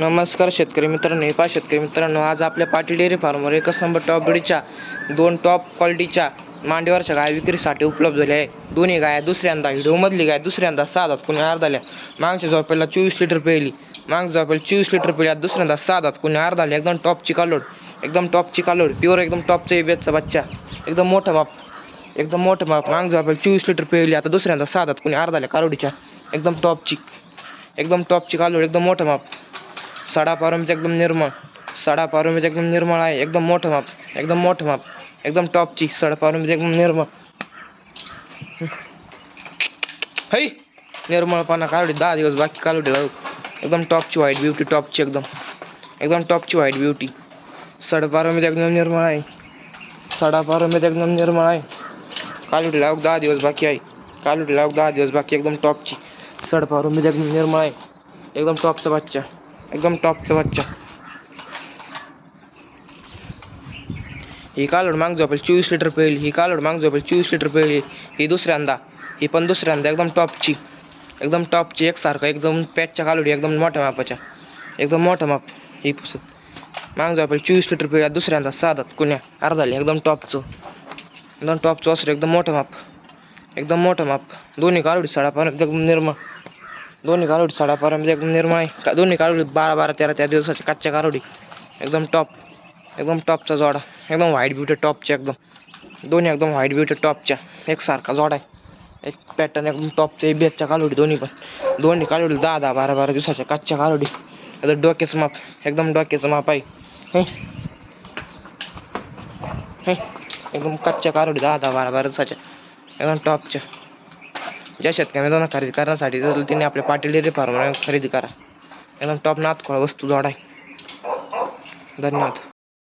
नमस्कार शेतकरी मित्रांनो हे शेतकरी मित्रांनो आज आपल्या पाटी डेअरी फार्मवर एकच नंबर टॉप ब्रीडच्या दोन टॉप क्वालिटीच्या मांडीवरच्या गाय विक्रीसाठी उपलब्ध झाल्या आहे दोन्ही गाय दुसऱ्यांदा हिडोमधली गाय दुसऱ्यांदा साधात कुणी अर्धाल्या मागच्या झोपेला चोवीस लिटर पेली मागच्या झोपेला चोवीस लिटर पिल्या दुसऱ्यांदा साधात कुणी अर्धाले एकदम टॉपची कालोड एकदम टॉपची कालोड प्युअर एकदम टॉपचा बेतचा बच्चा एकदम मोठं माप एकदम मोठं माप. मागच्या झोपेला चोवीस लिटर पेली आता दुसऱ्यांदा साधात कुणी अर्धाल्या कालोडीच्या एकदम टॉपची एकदम टॉपची कालोड एकदम मोठं माप. सडा पारंबीचं एकदम निर्मळ, सडा पारंबीचं एकदम निर्मळ आहे, एकदम मोठं माप, एकदम मोठं माप, एकदम टॉपची सडा पारंबीचं एकदम निर्मळ. है निर्मळपणा काढली दहा दिवस बाकी काढली जाऊ एकदम टॉपची व्हाईट ब्युटी टॉपची एकदम एकदम टॉपची व्हाईट ब्युटी सडा पारंबीचं एकदम निर्मळ आहे, सडा पारंबीचं एकदम निर्मळ आहे. कालुटी लावक दहा दिवस बाकी आहे कालुटी लावक दहा दिवस बाकी एकदम टॉपची. सड पारंबीचं एकदम निर्मळ आहे, एकदम टॉपचा बच्चा. एकदम टॉपचा बच्चा. ही कालोड माग झोपेल चोवीस लिटर पेल ही कालवड माग झोपेल चोवीस लिटर पेल ही दुसऱ्यांदा ही पण दुसऱ्यांदा एकदम टॉपची. एकदम टॉपची एकसारखं एकदम पॅचच्या कालोडी एकदम मोठ्या मापाच्या. एकदम मोठं माप ही माग झोपेल चोवीस लिटर पेळ दुसऱ्यांदा साधात कुण्या? अर्धाली एकदम टॉपचं. एकदम टॉपचं असं एकदम मोठं माप. एकदम मोठं माप. दोन्ही कालोडी साडा पण एकदम निर्मळ. दोन्ही कालोडी साडा एकदम निर्मळ आहे. दोन्ही कालोडी बारा बारा, तेरा तेरा दिवसाची कच्च्या एकदम टॉप एकदम टॉपचा जोडा. एकदम व्हाईट ब्युटी टॉपच्या एकदम. दोन्ही एकदम व्हाईट ब्युटी टॉपच्या एकसारखा जोडा आहे. एक पॅटर्न एकदम टॉपच्या बेतच्या कालोडी दोन्ही पण. दोन्ही कालोडी दहा दहा बारा बारा दिवसाच्या कच्च्या कालोडी एकदम डोक्याचं माप एकदम डोक्याचं माप हे. हे. एकदम कच्च्या कालोडी दहा दहा बारा बारा दिवसाच्या. एकदम टॉपच्या ज्या शेतकऱ्यांना मित्रांनो खरेदी करण्यासाठी जर तिने आपल्या पाटील डेअरी फार्म खरेदी करा. एकदम टॉप नाथ वस्तू जोडा. आहे धन्यवाद.